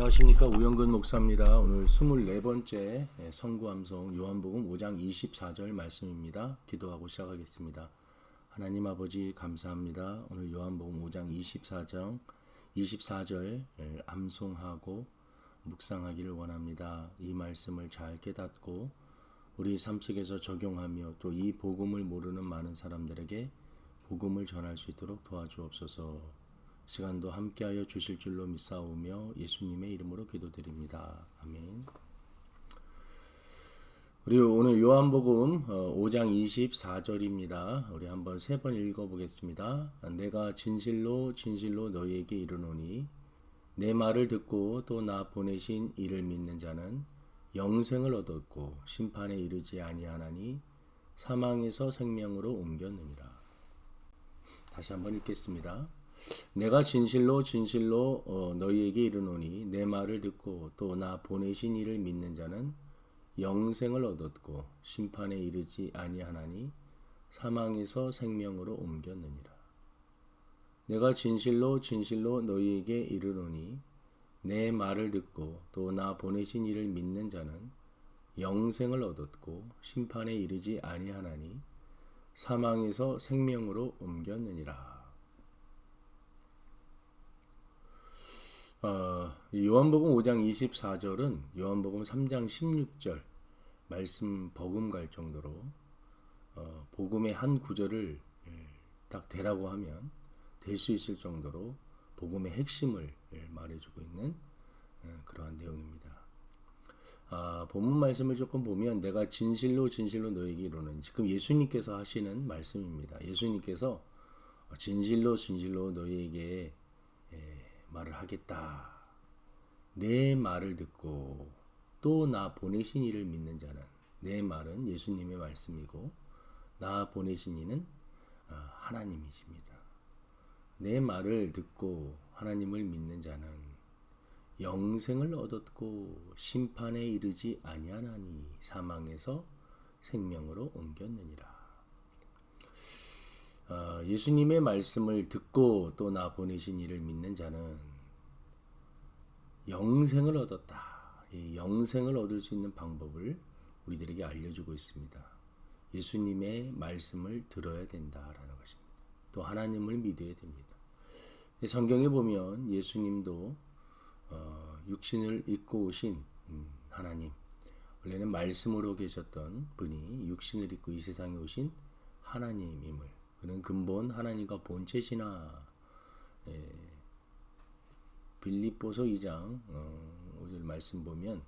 안녕하십니까 우영근 목사입니다. 오늘 24번째 성구암송 요한복음 5장 24절 말씀입니다. 기도하고 시작하겠습니다. 하나님 아버지 감사합니다. 오늘 요한복음 5장 24장 24절 암송하고 묵상하기를 원합니다. 이 말씀을 잘 깨닫고 우리 삶 속에서 적용하며 또 이 복음을 모르는 많은 사람들에게 복음을 전할 수 있도록 도와주옵소서. 시간도 함께하여 주실 줄로 믿사오며 예수님의 이름으로 기도드립니다. 아멘. 우리 오늘 요한복음 5장 24절입니다. 우리 한번 세 번 읽어보겠습니다. 내가 진실로 진실로 너희에게 이르노니 내 말을 듣고 또 나 보내신 이를 믿는 자는 영생을 얻었고 심판에 이르지 아니하나니 사망에서 생명으로 옮겼느니라. 다시 한번 읽겠습니다. 내가 진실로 진실로 어, 너희에게 이르노니 내 말을 듣고 또 나 보내신 이를 믿는 자는 영생을 얻었고 심판에 이르지 아니하나니 사망에서 생명으로 옮겼느니라. 내가 진실로 진실로 너희에게 이르노니 내 말을 듣고 또 나 보내신 이를 믿는 자는 영생을 얻었고 심판에 이르지 아니하나니 사망에서 생명으로 옮겼느니라. 어, 요한복음 5장 24절은 요한복음 3장 16절 말씀 버금갈 정도로 어, 복음의 한 구절을 예, 딱 대라고 하면 될 수 있을 정도로 복음의 핵심을 예, 말해주고 있는 예, 그러한 내용입니다. 아, 본문 말씀을 조금 보면 내가 진실로 진실로 너에게 이르는 지금 예수님께서 하시는 말씀입니다. 예수님께서 진실로 진실로 너희에게 말을 하겠다. 내 말을 듣고 또 나 보내신 이를 믿는 자는 내 말은 예수님의 말씀이고 나 보내신 이는 어, 하나님이십니다. 내 말을 듣고 하나님을 믿는 자는 영생을 얻었고 심판에 이르지 아니하나니 사망에서 생명으로 옮겼느니라. 어, 예수님의 말씀을 듣고 또 나 보내신 이를 믿는 자는 영생을 얻었다. 이 영생을 얻을 수 있는 방법을 우리들에게 알려주고 있습니다. 예수님의 말씀을 들어야 된다라는 것입니다. 또 하나님을 믿어야 됩니다. 성경에 보면 예수님도 어, 육신을 입고 오신 음, 하나님, 원래는 말씀으로 계셨던 분이 육신을 입고 이 세상에 오신 하나님임을 그는 근본 하나님과 본체시나 예, 빌립보서 2장 어, 5절 말씀 보면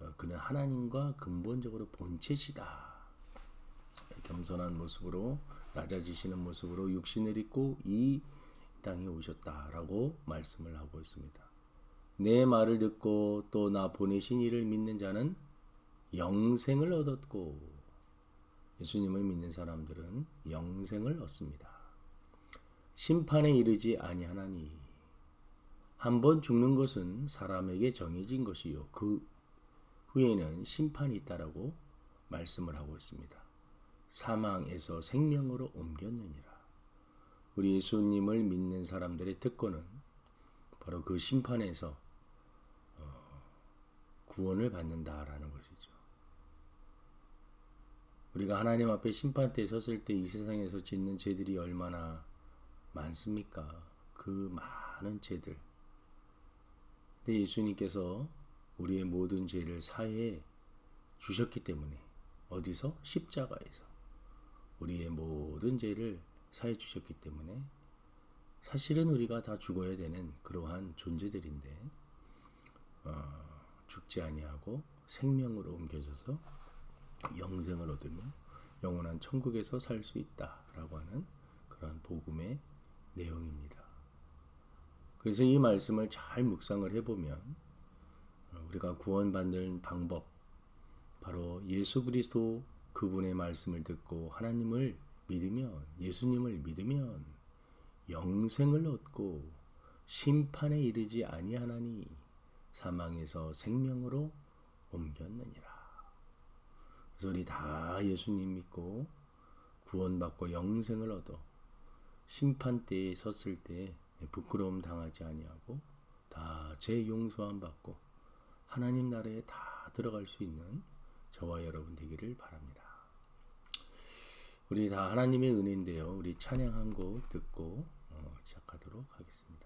어, 그는 하나님과 근본적으로 본체시다. 겸손한 모습으로 낮아지시는 모습으로 육신을 입고 이 땅에 오셨다라고 말씀을 하고 있습니다. 내 말을 듣고 또 나 보내신 이를 믿는 자는 영생을 얻었고 예수님을 믿는 사람들은 영생을 얻습니다. 심판에 이르지 아니하나니 한 번 죽는 것은 사람에게 정해진 것이요 그 후에는 심판이 있다라고 말씀을 하고 있습니다. 사망에서 생명으로 옮겼느니라. 우리 예수님을 믿는 사람들의 특권은 바로 그 심판에서 어, 구원을 받는다라는 것이죠. 우리가 하나님 앞에 심판대에 섰을 때 이 세상에서 짓는 죄들이 얼마나 많습니까? 그 많은 죄들. 근데 예수님께서 우리의 모든 죄를 사해 주셨기 때문에 어디서? 십자가에서 우리의 모든 죄를 사해 주셨기 때문에 사실은 우리가 다 죽어야 되는 그러한 존재들인데 어, 죽지 아니하고 생명으로 옮겨져서 영생을 얻으며 영원한 천국에서 살 수 있다라고 하는 그러한 복음의 내용입니다. 그래서 이 말씀을 잘 묵상을 해보면 어, 우리가 구원받는 방법 바로 예수 그리스도 그분의 말씀을 듣고 하나님을 믿으면 예수님을 믿으면 영생을 얻고 심판에 이르지 아니하나니 사망에서 생명으로 옮겼느니라. 우리 다 예수님 믿고 구원받고 영생을 얻어 심판대에 섰을 때 부끄러움 당하지 아니하고 다 재용서함 받고 하나님 나라에 다 들어갈 수 있는 저와 여러분 되기를 바랍니다. 우리 다 하나님의 은혜인데요. 우리 찬양 한 곡 듣고 어, 시작하도록 하겠습니다.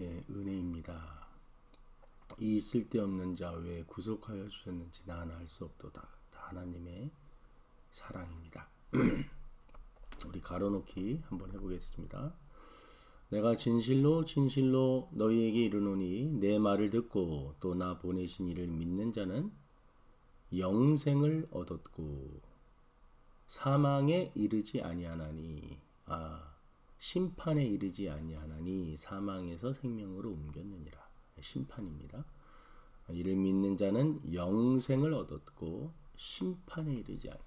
예, 은혜입니다. 이 쓸데없는 자 왜 구속하여 주셨는지 나는 알 수 없도다. 다 하나님의 사랑입니다. 우리 가로놓기 한번 해보겠습니다. 내가 진실로 진실로 너희에게 이르노니 내 말을 듣고 또 나 보내신 이를 믿는 자는 영생을 얻었고 사망에 이르지 아니하나니 아 심판에 이르지 아니하나니 사망에서 생명으로 옮겼느니라 심판입니다. 이를 믿는 자는 영생을 얻었고 심판에 이르지 않아.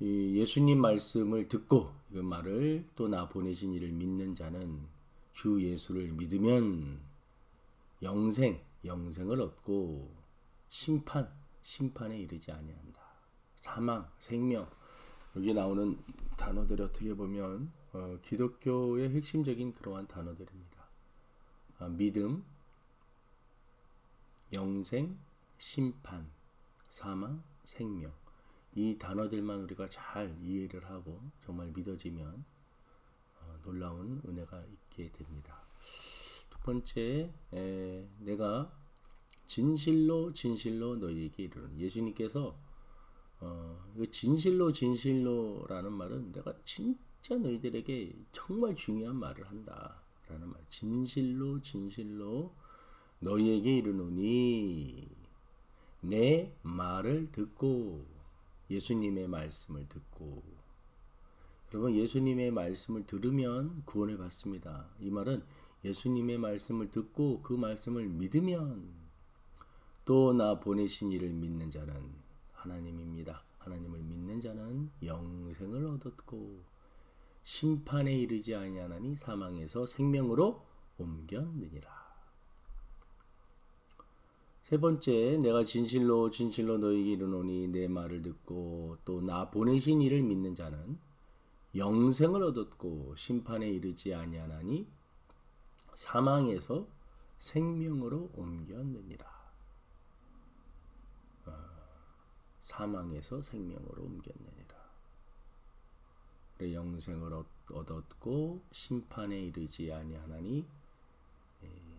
이 예수님 말씀을 듣고 그 말을 또 나 보내신 이를 믿는 자는 주 예수를 믿으면 영생, 영생을 얻고 심판, 심판에 이르지 아니한다. 사망, 생명 여기 나오는 단어들이 어떻게 보면 어, 기독교의 핵심적인 그러한 단어들입니다. 아, 믿음, 영생, 심판, 사망, 생명 이 단어들만 우리가 잘 이해를 하고 정말 믿어지면 어, 놀라운 은혜가 있게 됩니다. 두 번째, 에, 내가 진실로 진실로 너희에게 이르는 예수님께서 어, 이거 진실로 진실로라는 말은 내가 진짜 너희들에게 정말 중요한 말을 한다라는 말. 진실로 진실로 너희에게 이르노니 내 말을 듣고 예수님의 말씀을 듣고 여러분 예수님의 말씀을 들으면 구원을 받습니다. 이 말은 예수님의 말씀을 듣고 그 말씀을 믿으면 또 나 보내신 이를 믿는 자는 하나님입니다. 하나님을 믿는 자는 영생을 얻었고 심판에 이르지 아니하나니 사망에서 생명으로 옮겼느니라. 세 번째, 내가 진실로 진실로 너희에게 이르노니 내 말을 듣고 또 나 보내신 이를 믿는 자는 영생을 얻었고 심판에 이르지 아니하나니 사망에서 생명으로 옮겼느니라. 어, 사망에서 생명으로 옮겼느니라. 그래 영생을 얻- 얻었고 심판에 이르지 아니하나니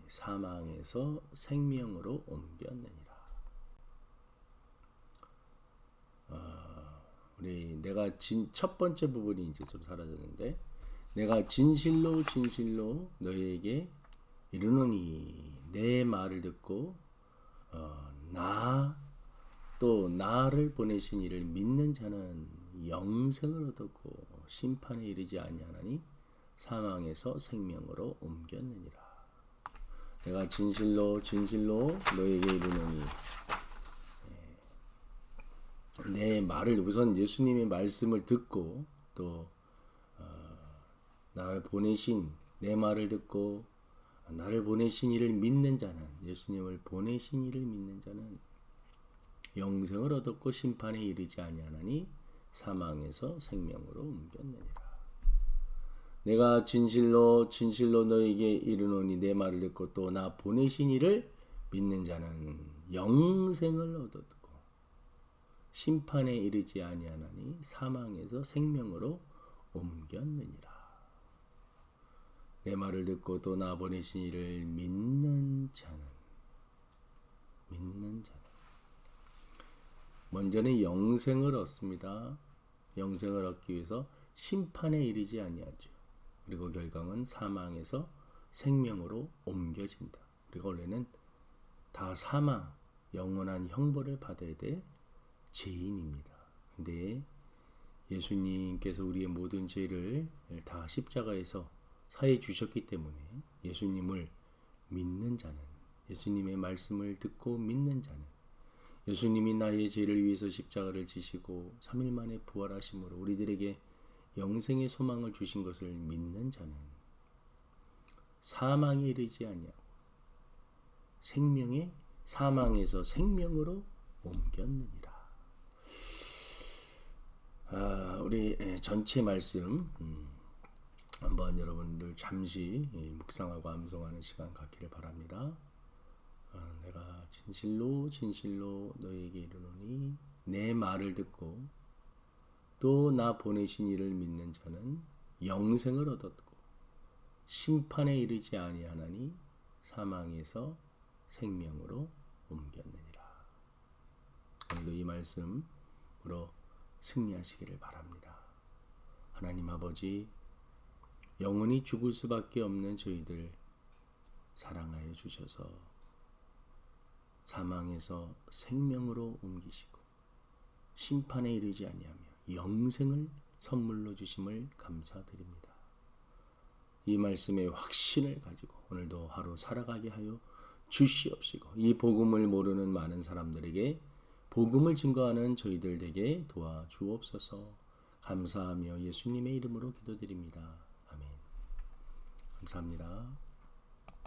사망에서 생명으로 옮겼느니라. 아, 우리 내가 진 첫 번째 부분이 이제 좀 사라졌는데 내가 진실로 진실로 너희에게 이르노니 내 말을 듣고 어, 나 또 나를 보내신 이를 믿는 자는 영생을 얻었고 심판에 이르지 아니하나니 사망에서 생명으로 옮겼느니라. 내가 진실로 진실로 너에게 이르노니 예. 내 말을 우선 예수님의 말씀을 듣고 또 어, 나를 보내신 내 말을 듣고 나를 보내신 이를 믿는 자는 예수님을 보내신 이를 믿는 자는 영생을 얻었고 심판에 이르지 아니하나니 사망에서 생명으로 옮겼느니라. 내가 진실로 진실로 너에게 이르노니 내 말을 듣고 또 나 보내신 이를 믿는 자는 영생을 얻었고 심판에 이르지 아니하나니 사망에서 생명으로 옮겼느니라. 내 말을 듣고 또 나 보내신 이를 믿는 자는 믿는 자는 먼저는 영생을 얻습니다. 영생을 얻기 위해서 심판에 이르지 아니하죠. 그리고 결국은 사망에서 생명으로 옮겨진다. 우리가 원래는 다 사망, 영원한 형벌을 받아야 될 죄인입니다. 근데 예수님께서 우리의 모든 죄를 다 십자가에서 사해 주셨기 때문에 예수님을 믿는 자는 예수님의 말씀을 듣고 믿는 자는 예수님이 나의 죄를 위해서 십자가를 지시고 3일 만에 부활하심으로 우리들에게 영생의 소망을 주신 것을 믿는 자는 사망에 이르지 아니하고 생명의 사망에서 생명으로 옮겼느니라. 아, 우리 예, 전체 말씀 음, 한번 여러분들 잠시 예, 묵상하고 암송하는 시간 갖기를 바랍니다. 진실로 진실로 너에게 이르노니 내 말을 듣고 또 나 보내신 이를 믿는 자는 영생을 얻었고 심판에 이르지 아니하나니 사망에서 생명으로 옮겼느니라. 오늘도 이 말씀으로 승리하시기를 바랍니다. 하나님 아버지 영원히 죽을 수밖에 없는 저희들 사랑하여 주셔서 사망에서 생명으로 옮기시고 심판에 이르지 아니하며 영생을 선물로 주심을 감사드립니다. 이 말씀의 확신을 가지고 오늘도 하루 살아가게 하여 주시옵시고 이 복음을 모르는 많은 사람들에게 복음을 증거하는 저희들 에게 도와주옵소서 감사하며 예수님의 이름으로 기도드립니다. 아멘. 감사합니다.